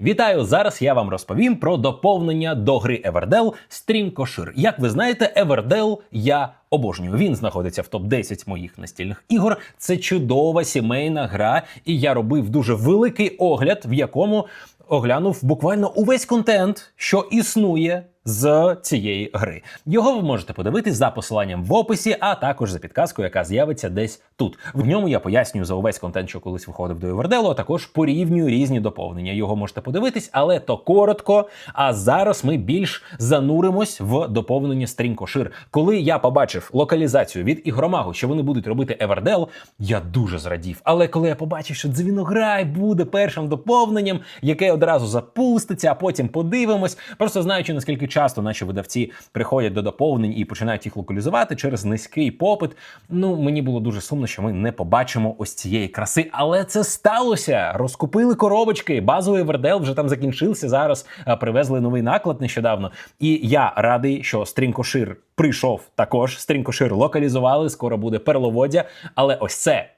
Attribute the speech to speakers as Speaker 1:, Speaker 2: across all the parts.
Speaker 1: Вітаю! Зараз я вам розповім про доповнення до гри Everdell Стрімкошир. Як ви знаєте, Everdell я обожнюю. Він знаходиться в топ 10 моїх настільних ігор. Це чудова сімейна гра, і я робив дуже великий огляд, в якому оглянув буквально увесь контент, що існує з цієї гри. Його ви можете подивитись за посиланням в описі, а також за підказкою, яка з'явиться десь тут. В ньому я пояснюю за увесь контент, що колись виходив до Everdell, а також порівнюю різні доповнення. Його можете подивитись, але то коротко. А зараз ми більш зануримось в доповнення стрінкошир. Коли я побачив локалізацію від ігромагу, що вони будуть робити Everdell, я дуже зрадів. Але коли я побачив, що Дзвінограй буде першим доповненням, яке одразу запуститься, а потім подивимось, просто знаючи наскільки часто наші видавці приходять до доповнень і починають їх локалізувати через низький попит. Ну мені було дуже сумно, що ми не побачимо ось цієї краси. Але це сталося. Розкупили коробочки. Базовий Вердел вже там закінчився. Зараз привезли новий наклад нещодавно. І я радий, що стрінкошир прийшов також. Стрінкошир локалізували. Скоро буде перловоддя. Але ось це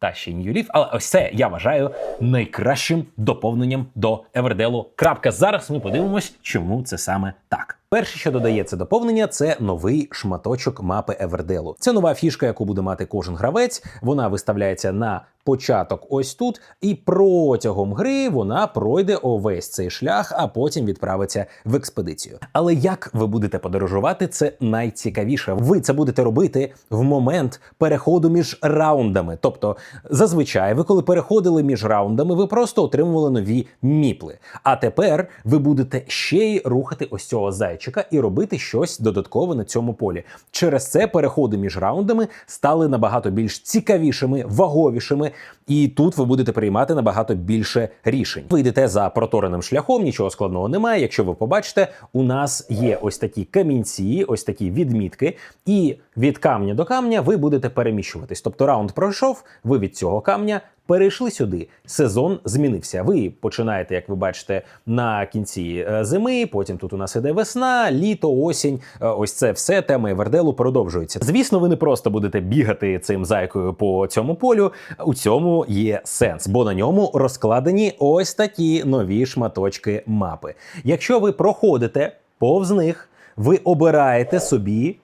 Speaker 1: та ще й Нью-Ліф, але ось це я вважаю найкращим доповненням до Еверделу. Крапка. Зараз ми подивимось, чому це саме так. Перше, що додає це доповнення, це новий шматочок мапи Еверделу. Це нова фішка, яку буде мати кожен гравець. Вона виставляється на початок ось тут, і протягом гри вона пройде увесь цей шлях, а потім відправиться в експедицію. Але як ви будете подорожувати, це найцікавіше. Ви це будете робити в момент переходу між раундами. Тобто, зазвичай, ви коли переходили між раундами, ви просто отримували нові міпли. А тепер ви будете ще й рухати ось цього зайчика і робити щось додаткове на цьому полі. Через це переходи між раундами стали набагато більш цікавішими, ваговішими, і тут ви будете приймати набагато більше рішень. Ви йдете за протореним шляхом, нічого складного немає. Якщо ви побачите, у нас є ось такі камінці, ось такі відмітки, і від камня до камня ви будете переміщуватись. Тобто раунд пройшов, ви від цього камня. Перейшли сюди. Сезон змінився. Ви починаєте, як ви бачите, на кінці е, зими. Потім тут у нас іде весна, літо, осінь. Е, Ось це все тема Еверделу продовжується. Звісно, ви не просто будете бігати цим зайкою по цьому полю. У цьому є сенс, бо на ньому розкладені ось такі нові шматочки мапи. Якщо ви проходите повз них, ви обираєте собі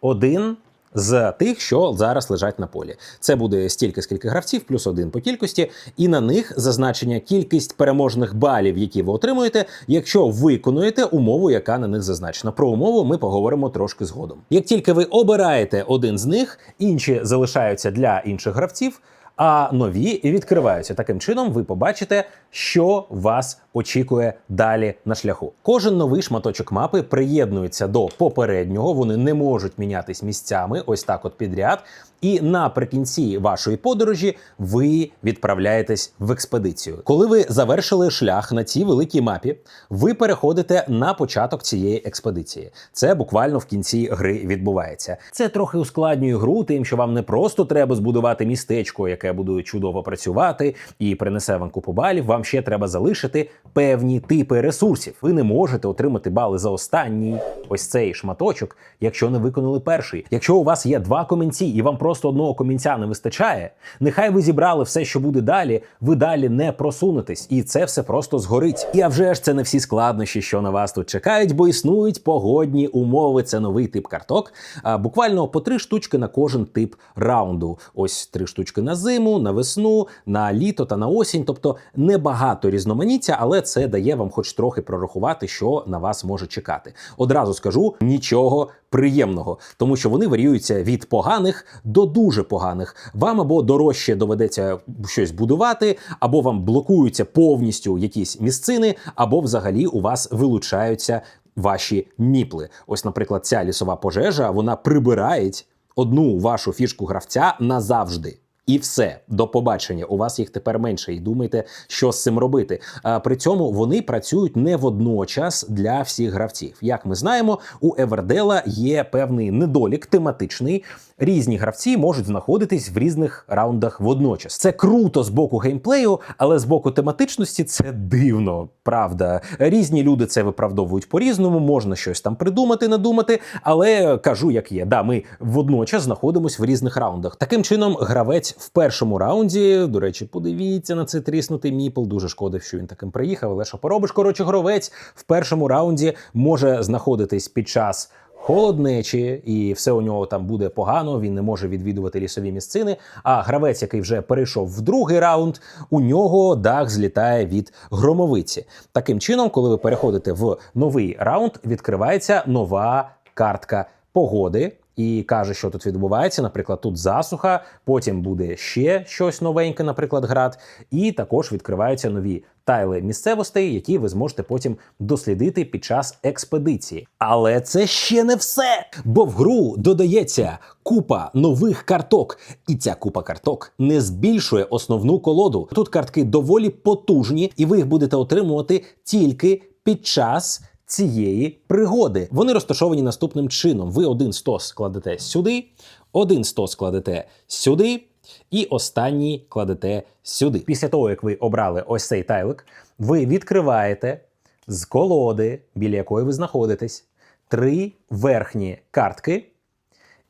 Speaker 1: один з тих, що зараз лежать на полі. Це буде стільки, скільки гравців, плюс один по кількості, і на них зазначення кількість переможних балів, які ви отримуєте, якщо виконуєте умову, яка на них зазначена. Про умову ми поговоримо трошки згодом. Як тільки ви обираєте один з них, інші залишаються для інших гравців. А нові відкриваються таким чином. Ви побачите, що вас очікує далі на шляху. Кожен новий шматочок мапи приєднується до попереднього. Вони не можуть мінятись місцями, ось так, от підряд. І наприкінці вашої подорожі ви відправляєтесь в експедицію. Коли ви завершили шлях на цій великій мапі, ви переходите на початок цієї експедиції. Це буквально в кінці гри відбувається. Це трохи ускладнює гру, тим, що вам не просто треба збудувати містечко, яке буде чудово працювати і принесе вам купу балів. Вам ще треба залишити певні типи ресурсів. Ви не можете отримати бали за останній ось цей шматочок, якщо не виконали перший. Якщо у вас є два комінці і вам просто одного комінця не вистачає, нехай ви зібрали все, що буде далі, ви далі не просунетесь, і це все просто згорить. І а вже ж це не всі складнощі, що на вас тут чекають, бо існують погодні умови. Це новий тип карток. А, буквально по три штучки на кожен тип раунду. Ось три штучки на зиму, на весну, на літо та на осінь. Тобто небагато різноманіття, але це дає вам хоч трохи прорахувати, що на вас може чекати. Одразу скажу нічого приємного, тому що вони варіюються від поганих до дуже поганих. Вам або дорожче доведеться щось будувати, або вам блокуються повністю якісь місцини, або взагалі у вас вилучаються ваші міпли. Ось, наприклад, ця лісова пожежа вона прибирає одну вашу фішку гравця назавжди. І все, до побачення. У вас їх тепер менше, і думайте, що з цим робити. А при цьому вони працюють не водночас для всіх гравців. Як ми знаємо, у Евердела є певний недолік тематичний, різні гравці можуть знаходитись в різних раундах водночас. Це круто з боку геймплею, але з боку тематичності це дивно, правда. Різні люди це виправдовують по-різному, можна щось там придумати, надумати, але кажу, як є. Да, ми водночас знаходимося в різних раундах. Таким чином, гравець в першому раунді, до речі, подивіться на цей тріснутий міпл. Дуже шкода, що він таким приїхав, але що поробиш, коротше, гравець в першому раунді може знаходитись під час. Холоднечі, і все у нього там буде погано. Він не може відвідувати лісові місцини. А гравець, який вже перейшов в другий раунд, у нього дах злітає від громовиці. Таким чином, коли ви переходите в новий раунд, відкривається нова картка погоди. І каже, що тут відбувається. Наприклад, тут засуха, потім буде ще щось новеньке, наприклад, град, і також відкриваються нові тайли місцевостей, які ви зможете потім дослідити під час експедиції. Але це ще не все, бо в гру додається купа нових карток, і ця купа карток не збільшує основну колоду. Тут картки доволі потужні, і ви їх будете отримувати тільки під час цієї пригоди. Вони розташовані наступним чином: ви один стос кладете сюди, один стос кладете сюди, і останній кладете сюди. Після того, як ви обрали ось цей тайлик, ви відкриваєте з колоди, біля якої ви знаходитесь, три верхні картки.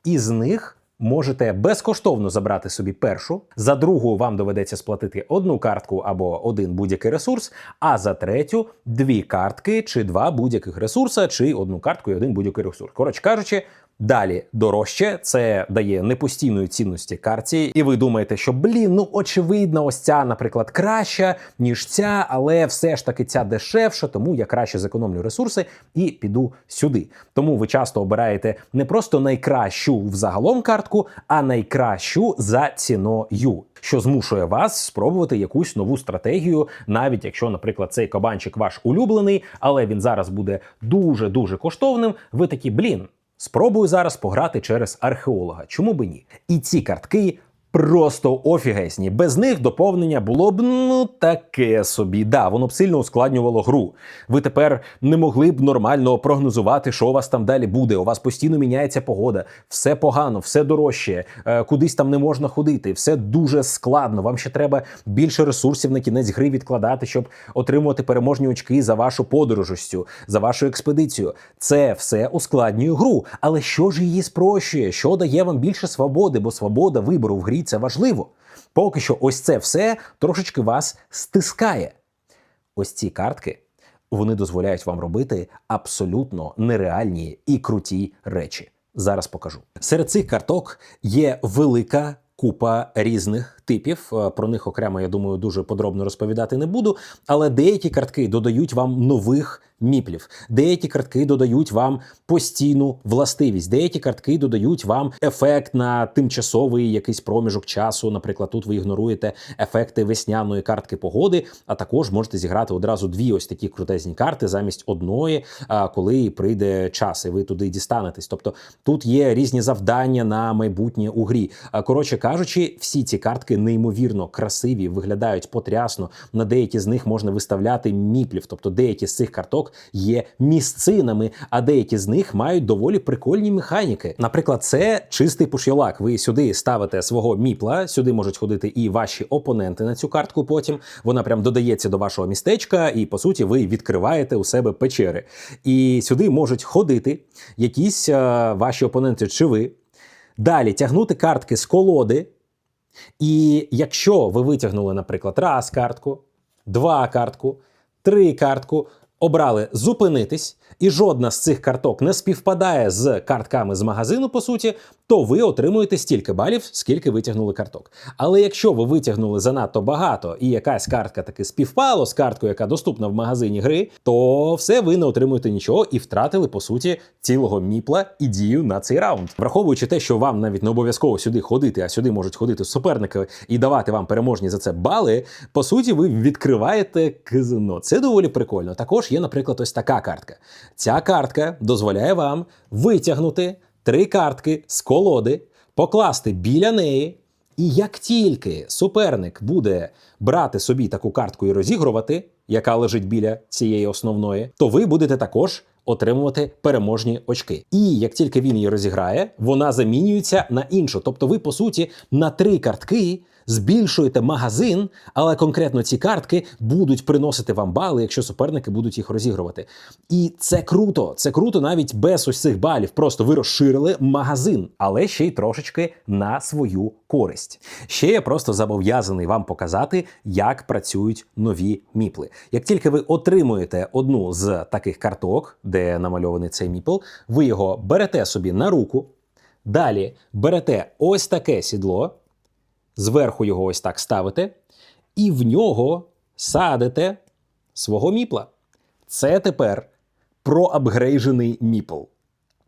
Speaker 1: Із них можете безкоштовно забрати собі першу. За другу вам доведеться сплатити одну картку або один будь-який ресурс, а за третю дві картки чи два будь-яких ресурса, чи одну картку і один будь-який ресурс. Коротше кажучи. Далі дорожче, це дає непостійної цінності карті, і ви думаєте, що блін, ну очевидно, ось ця, наприклад, краща, ніж ця, але все ж таки ця дешевша, тому я краще зекономлю ресурси і піду сюди. Тому ви часто обираєте не просто найкращу взагалом картку, а найкращу за ціною. Що змушує вас спробувати якусь нову стратегію, навіть якщо, наприклад, цей кабанчик ваш улюблений, але він зараз буде дуже дуже коштовним. Ви такі, блін, Спробую зараз пограти через археолога. Чому би ні? І ці картки. Просто офігесні. Без них доповнення було б ну таке собі. Да, воно б сильно ускладнювало гру. Ви тепер не могли б нормально прогнозувати, що у вас там далі буде. У вас постійно міняється погода, все погано, все дорожче, кудись там не можна ходити, все дуже складно. Вам ще треба більше ресурсів на кінець гри відкладати, щоб отримувати переможні очки за вашу подорожостю, за вашу експедицію. Це все ускладнює гру. Але що ж її спрощує? Що дає вам більше свободи? Бо свобода вибору в грі це важливо. Поки що, ось це все трошечки вас стискає. Ось ці картки вони дозволяють вам робити абсолютно нереальні і круті речі. Зараз покажу. Серед цих карток є велика купа різних типів. Е, Про них окремо, я думаю, дуже подробно розповідати не буду. Але деякі картки додають вам нових міплів, деякі картки додають вам постійну властивість, деякі картки додають вам ефект на тимчасовий якийсь проміжок часу. Наприклад, тут ви ігноруєте ефекти весняної картки погоди, а також можете зіграти одразу дві ось такі крутезні карти замість одної, коли прийде час, і ви туди дістанетесь. Тобто тут є різні завдання на майбутнє у грі. Коротше кажучи, всі ці картки неймовірно красиві, виглядають потрясно. На деякі з них можна виставляти міплів, тобто деякі з цих карток є місцинами, а деякі з них мають доволі прикольні механіки. Наприклад, це чистий пушйолак. Ви сюди ставите свого міпла, сюди можуть ходити і ваші опоненти на цю картку. Потім вона прям додається до вашого містечка, і по суті ви відкриваєте у себе печери. І сюди можуть ходити якісь а, ваші опоненти чи ви. Далі тягнути картки з колоди. І якщо ви витягнули, наприклад, раз картку, два картку, три картку, обрали зупинитись, і жодна з цих карток не співпадає з картками з магазину, по суті, то ви отримуєте стільки балів, скільки витягнули карток. Але якщо ви витягнули занадто багато і якась картка таки співпало з карткою, яка доступна в магазині гри, то все ви не отримуєте нічого і втратили по суті цілого міпла і дію на цей раунд. Враховуючи те, що вам навіть не обов'язково сюди ходити, а сюди можуть ходити суперники і давати вам переможні за це бали. По суті, ви відкриваєте казино. Це доволі прикольно. Також є, наприклад, ось така картка. Ця картка дозволяє вам витягнути три картки з колоди, покласти біля неї. І як тільки суперник буде брати собі таку картку і розігрувати, яка лежить біля цієї основної, то ви будете також отримувати переможні очки. І як тільки він її розіграє, вона замінюється на іншу. Тобто, ви по суті на три картки. Збільшуєте магазин, але конкретно ці картки будуть приносити вам бали, якщо суперники будуть їх розігрувати. І це круто. Це круто навіть без ось цих балів. Просто ви розширили магазин, але ще й трошечки на свою користь. Ще я просто зобов'язаний вам показати, як працюють нові міпли. Як тільки ви отримуєте одну з таких карток, де намальований цей міпл, ви його берете собі на руку. Далі берете ось таке сідло зверху його ось так ставите, і в нього садите свого міпла. Це тепер проапгрейжений міпл.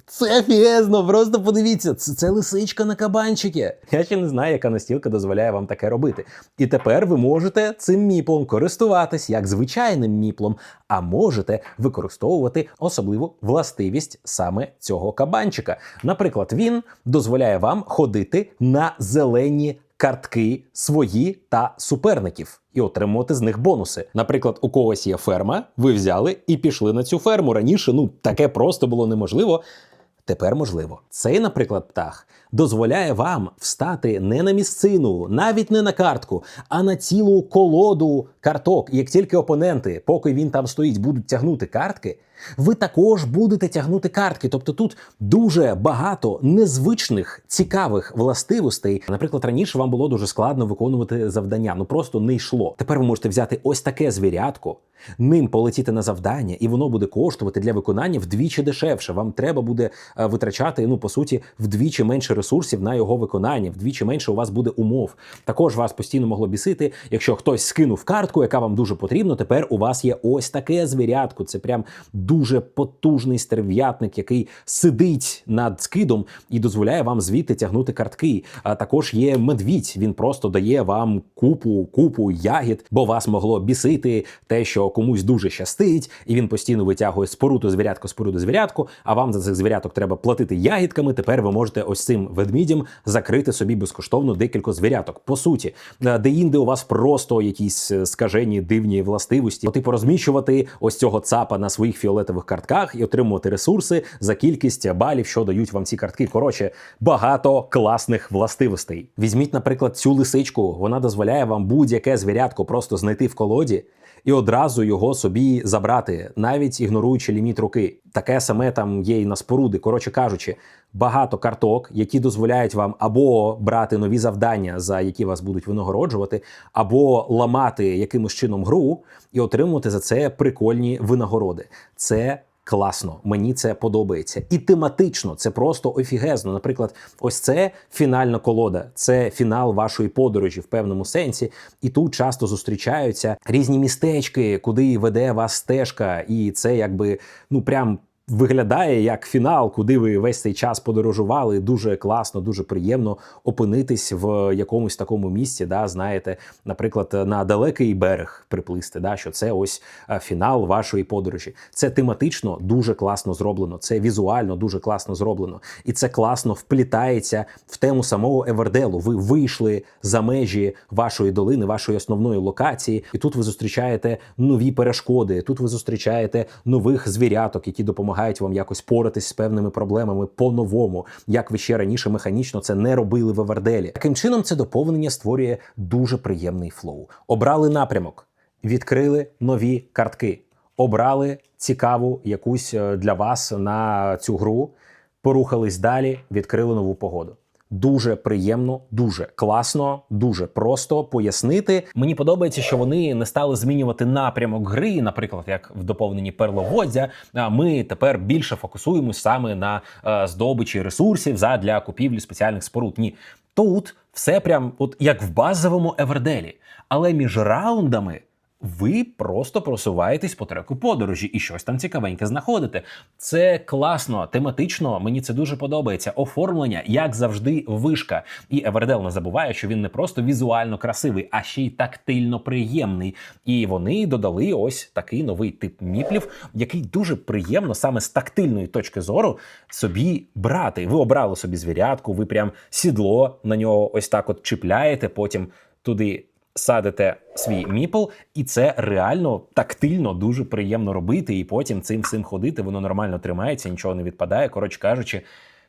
Speaker 1: Це фіезно, просто подивіться, це, це лисичка на кабанчики. Я ще не знаю, яка настілка дозволяє вам таке робити. І тепер ви можете цим міплом користуватись як звичайним міплом, а можете використовувати особливу властивість саме цього кабанчика. Наприклад, він дозволяє вам ходити на зелені картки свої та суперників і отримувати з них бонуси. Наприклад, у когось є ферма, ви взяли і пішли на цю ферму. Раніше ну таке просто було неможливо. Тепер можливо. Цей, наприклад, птах дозволяє вам встати не на місцину, навіть не на картку, а на цілу колоду карток. Як тільки опоненти, поки він там стоїть, будуть тягнути картки, ви також будете тягнути картки. Тобто тут дуже багато незвичних цікавих властивостей. Наприклад, раніше вам було дуже складно виконувати завдання, ну просто не йшло. Тепер ви можете взяти ось таке звірятко, ним полетіти на завдання, і воно буде коштувати для виконання вдвічі дешевше. Вам треба буде е, витрачати, ну по суті, вдвічі менше ресурсів на його виконання, вдвічі менше у вас буде умов. Також вас постійно могло бісити, якщо хтось скинув картку, яка вам дуже потрібна. Тепер у вас є ось таке звірятко. Це прям дуже потужний стерв'ятник, який сидить над скидом і дозволяє вам звідти тягнути картки. А також є медвідь. Він просто дає вам купу, купу ягід, бо вас могло бісити те, що комусь дуже щастить, і він постійно витягує споруту звірятко, споруду звірятку. А вам за цих звіряток треба платити ягідками. Тепер ви можете ось цим ведмідям закрити собі безкоштовно декілька звіряток. По суті, е, де інде у вас просто якісь е, скажені дивні властивості, типу розміщувати ось цього цапа на своїх фіолетових картках і отримувати ресурси за кількість балів, що дають вам ці картки. Коротше, багато класних властивостей. Візьміть, наприклад, цю лисичку. Вона дозволяє вам будь-яке звірятко просто знайти в колоді. І одразу його собі забрати, навіть ігноруючи ліміт руки. Таке саме там є і на споруди. Коротше кажучи, багато карток, які дозволяють вам або брати нові завдання, за які вас будуть винагороджувати, або ламати якимось чином гру і отримувати за це прикольні винагороди. Це Класно, мені це подобається. І тематично це просто офігезно. Наприклад, ось це фінальна колода, це фінал вашої подорожі в певному сенсі. І тут часто зустрічаються різні містечки, куди веде вас стежка, і це якби ну прям. Виглядає як фінал, куди ви весь цей час подорожували. Дуже класно, дуже приємно опинитись в якомусь такому місці. Да, знаєте, наприклад, на далекий берег приплисти. Да, що це ось е, фінал вашої подорожі. Це тематично дуже класно зроблено. Це візуально дуже класно зроблено, і це класно вплітається в тему самого Еверделу. Ви вийшли за межі вашої долини, вашої основної локації, і тут ви зустрічаєте нові перешкоди. Тут ви зустрічаєте нових звіряток, які допомагають вам якось поратись з певними проблемами по-новому, як ви ще раніше механічно це не робили в Еверделі. Таким чином, це доповнення створює дуже приємний флоу. Обрали напрямок, відкрили нові картки, обрали цікаву якусь е, для вас на цю гру, порухались далі, відкрили нову погоду. Дуже приємно, дуже класно, дуже просто пояснити. Мені подобається, що вони не стали змінювати напрямок гри, наприклад, як в доповненні перловоддя. Ми тепер більше фокусуємось саме на е, здобичі ресурсів задля купівлі спеціальних споруд. Ні, тут все прям от як в базовому Еверделі, але між раундами. Ви просто просуваєтесь по треку подорожі і щось там цікавеньке знаходите. Це класно, тематично. Мені це дуже подобається. Оформлення, як завжди, вишка. І Евердел не забуває, що він не просто візуально красивий, а ще й тактильно приємний. І вони додали ось такий новий тип міплів, який дуже приємно саме з тактильної точки зору собі брати. Ви обрали собі звірятку, ви прям сідло на нього ось так от чіпляєте, потім туди Садите свій міпл, і це реально тактильно дуже приємно робити. І потім цим всім ходити, воно нормально тримається, нічого не відпадає. Коротше кажучи,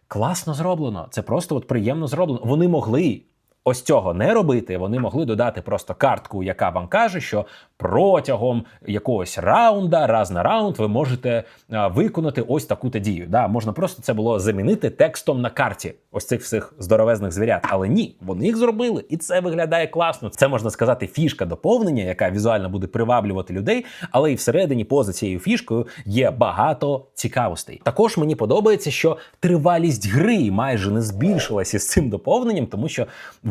Speaker 1: класно зроблено. Це просто от приємно зроблено. Вони могли ось цього не робити. Вони могли додати просто картку, яка вам каже, що протягом якогось раунда, раз на раунд, ви можете виконати ось таку-то дію. Да, можна просто це було замінити текстом на карті ось цих всіх здоровезних звірят. Але ні, вони їх зробили, і це виглядає класно. Це можна сказати фішка доповнення, яка візуально буде приваблювати людей, але і всередині поза цією фішкою є багато цікавостей. Також мені подобається, що тривалість гри майже не збільшилася з цим доповненням, тому що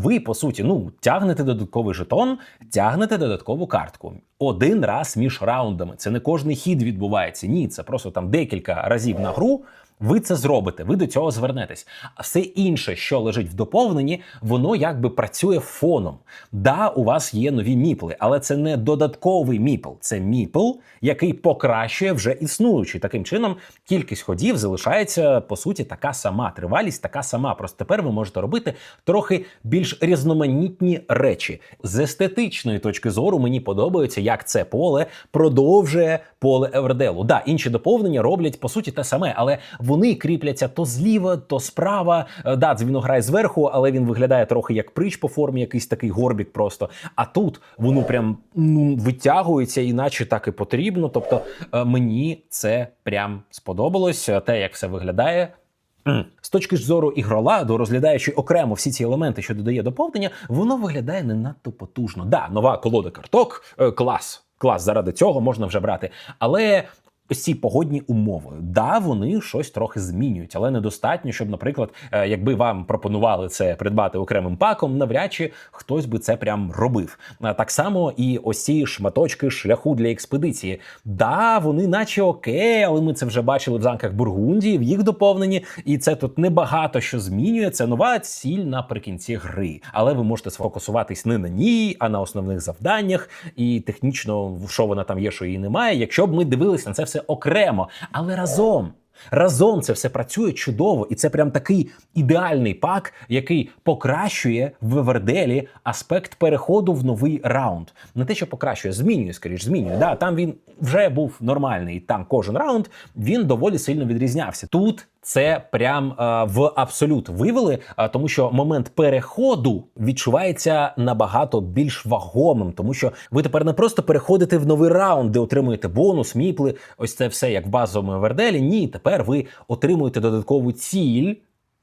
Speaker 1: ви по суті ну тягнете додатковий жетон, тягнете додаткову картку. Один раз між раундами. Це не кожний хід відбувається. Ні, це просто там декілька разів на гру. Ви це зробите, ви до цього звернетесь. А все інше, що лежить в доповненні, воно якби працює фоном. Да, у вас є нові міпли, але це не додатковий міпл, це міпл, який покращує вже існуючий. Таким чином, кількість ходів залишається по суті така сама. Тривалість така сама. Просто тепер ви можете робити трохи більш різноманітні речі. З естетичної точки зору мені подобається, як це поле продовжує поле Еверделу. Да, інші доповнення роблять по суті те саме, але вони кріпляться то зліва, то справа. Е, Да, він грає зверху, але він виглядає трохи як прич по формі, якийсь такий горбік просто. А тут воно прям ну, витягується, іначе так і потрібно. Тобто е, мені це прям сподобалось. Е, Те, як все виглядає. З точки зору ігроладу, розглядаючи окремо всі ці елементи, що додає доповнення, воно виглядає не надто потужно. Да, нова колода карток, клас. Клас, заради цього можна вже брати. Але ось ці погодні умови, да, вони щось трохи змінюють, але недостатньо, щоб, наприклад, е, якби вам пропонували це придбати окремим паком, навряд чи хтось би це прям робив. Так само і ось ці шматочки шляху для експедиції. Да, вони наче окей, але ми це вже бачили в замках Бургундії, в їх доповненні, і це тут небагато що змінює. Це нова ціль наприкінці гри. Але ви можете сфокусуватись не на ній, а на основних завданнях. І технічно, що вона там є, що її немає. Якщо б ми дивилися на це все окремо, але разом. Разом це все працює чудово, і це прям такий ідеальний пак, який покращує в Верделі аспект переходу в новий раунд. Не те, що покращує, змінює, скоріш, змінює. Да, там він вже був нормальний. Там кожен раунд він доволі сильно відрізнявся. Тут це прям е, в абсолют вивели, е, тому що момент переходу відчувається набагато більш вагомим, тому що ви тепер не просто переходите в новий раунд, де отримуєте бонус, міпли. Ось це все як в базовому Верделі. Ні, тепер ви отримуєте додаткову ціль.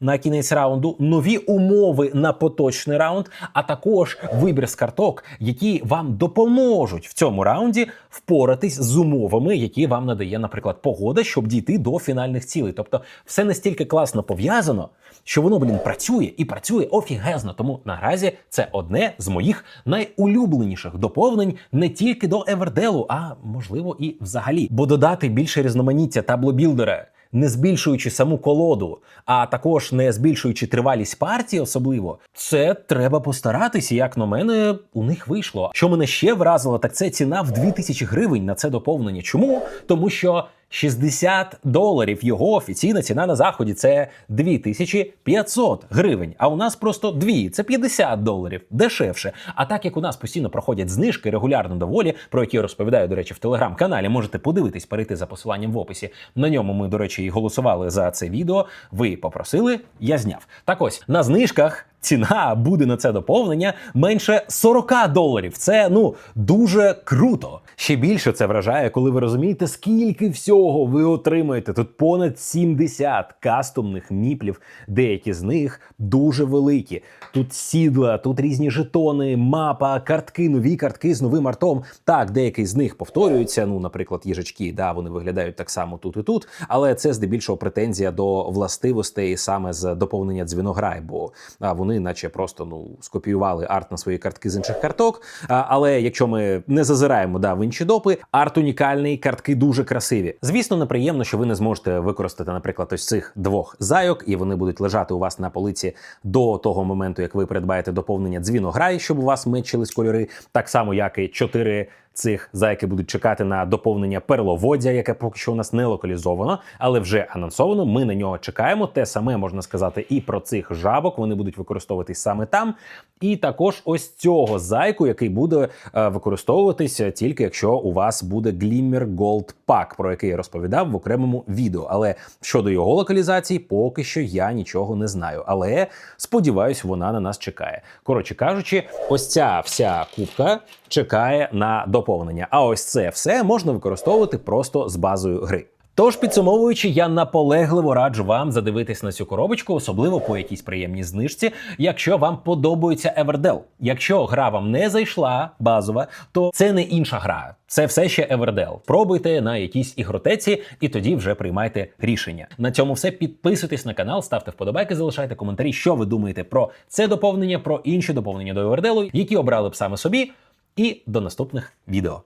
Speaker 1: На кінець раунду нові умови на поточний раунд, а також вибір з карток, які вам допоможуть в цьому раунді впоратись з умовами, які вам надає, наприклад, погода, щоб дійти до фінальних цілей. Тобто, все настільки класно пов'язано, що воно, блін, працює і працює офігезно. Тому наразі це одне з моїх найулюбленіших доповнень не тільки до Еверделу, а можливо і взагалі. Бо додати більше різноманіття таблобілдера не збільшуючи саму колоду, а також не збільшуючи тривалість партії, особливо, це треба постаратися. Як на мене, у них вийшло. Що мене ще вразило, так це ціна в 2000 гривень на це доповнення. Чому? Тому що 60 доларів його офіційна ціна на заході це 2500 гривень. А у нас просто 2, це 50 доларів дешевше. А так як у нас постійно проходять знижки регулярно доволі, про які я розповідаю, до речі, в телеграм-каналі, можете подивитись, перейти за посиланням в описі. На ньому ми, до речі, і голосували за це відео. Ви попросили, я зняв. Так ось на знижках. Ціна буде на це доповнення менше 40 доларів. Це ну дуже круто. Ще більше це вражає, коли ви розумієте, скільки всього ви отримаєте. Тут понад 70 кастомних міплів. Деякі з них дуже великі. Тут сідла, тут різні жетони, мапа, картки, нові картки з новим артом. Так, деякі з них повторюються. Ну, наприклад, їжачки, да, вони виглядають так само тут і тут, але це здебільшого претензія до властивостей саме з доповнення дзвінограй, бо а, вони, наче просто ну скопіювали арт на свої картки з інших карток. А, але якщо ми не зазираємо да, в інші допи, арт унікальний, картки дуже красиві. Звісно, неприємно, що ви не зможете використати, наприклад, ось цих двох зайок, і вони будуть лежати у вас на полиці до того моменту, як ви придбаєте доповнення дзвінограй, щоб у вас мечились кольори, так само як і чотири цих зайки будуть чекати на доповнення перловоддя, яке поки що у нас не локалізовано, але вже анонсовано. Ми на нього чекаємо. Те саме можна сказати і про цих жабок. Вони будуть використовуватись саме там. І також ось цього зайку, який буде е, використовуватися тільки якщо у вас буде Glimmer Gold Pack, про який я розповідав в окремому відео. Але щодо його локалізації, поки що я нічого не знаю. Але сподіваюсь, вона на нас чекає. Коротше кажучи, ось ця вся кубка чекає на доповнення. А ось це все можна використовувати просто з базою гри. Тож, підсумовуючи, я наполегливо раджу вам задивитись на цю коробочку, особливо по якійсь приємній знижці, якщо вам подобається Everdell. Якщо гра вам не зайшла базова, то це не інша гра. Це все ще Everdell. Пробуйте на якійсь ігротеці і тоді вже приймайте рішення. На цьому все. Підписуйтесь на канал, ставте вподобайки, залишайте коментарі, що ви думаєте про це доповнення, про інші доповнення до Everdell, які обрали б саме собі. І до наступних відео.